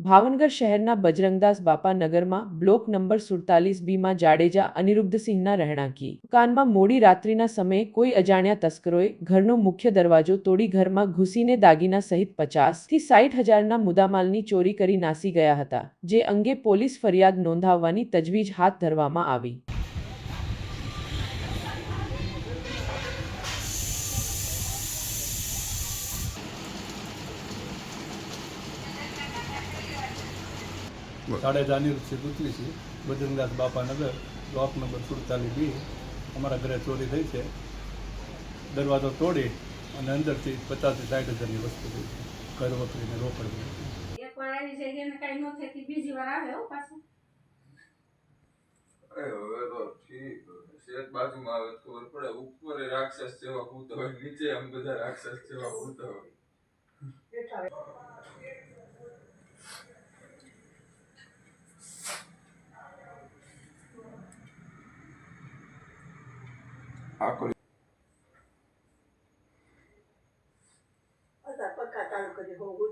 ભાવનગર શહેરના બજરંગદાસ બાપા નગરમાં બ્લોક નંબર સુડતાલીસ બીમાં જાડેજા અનિરુદ્ધસિંહના રહેણાંકી. મકાનમાં મોડી રાત્રિના સમયે કોઈ અજાણ્યા તસ્કરોએ ઘરનો મુખ્ય દરવાજો તોડી ઘરમાં ઘૂસીને દાગીના સહિત પચાસથી સાઠ હજારના મુદ્દામાલની ચોરી કરી નાસી ગયા હતા, જે અંગે પોલીસ ફરિયાદ નોંધાવવાની તજવીજ હાથ ધરવામાં આવી. જાડેજા અનિરુદ્ધસિંહ પૃથ્વી છે. બજરંગદાસ બાપાનગર બ્લોક નંબર સુડતાલીસ બી અમારા ઘરે ચોરી થઈ છે. દરવાજો તોડી અને અંદરથી પચાસથી સાઠ હજારની વસ્તુ થઈ છે. ઘર વખરીને રોકડ એક વાર આવી જાય એને કઈ ન થાય બીજી વાર આવે હો પાછું. હવે તો ઠીક શેઠ બાજુમાં આવે ખબર પડે. ઉપર એ રાક્ષસ જેવા ભૂત હોય નીચે આમ બધા રાક્ષસ જેવા ભૂત હોય. આખો પક્કા ચાલુ કરી હોવું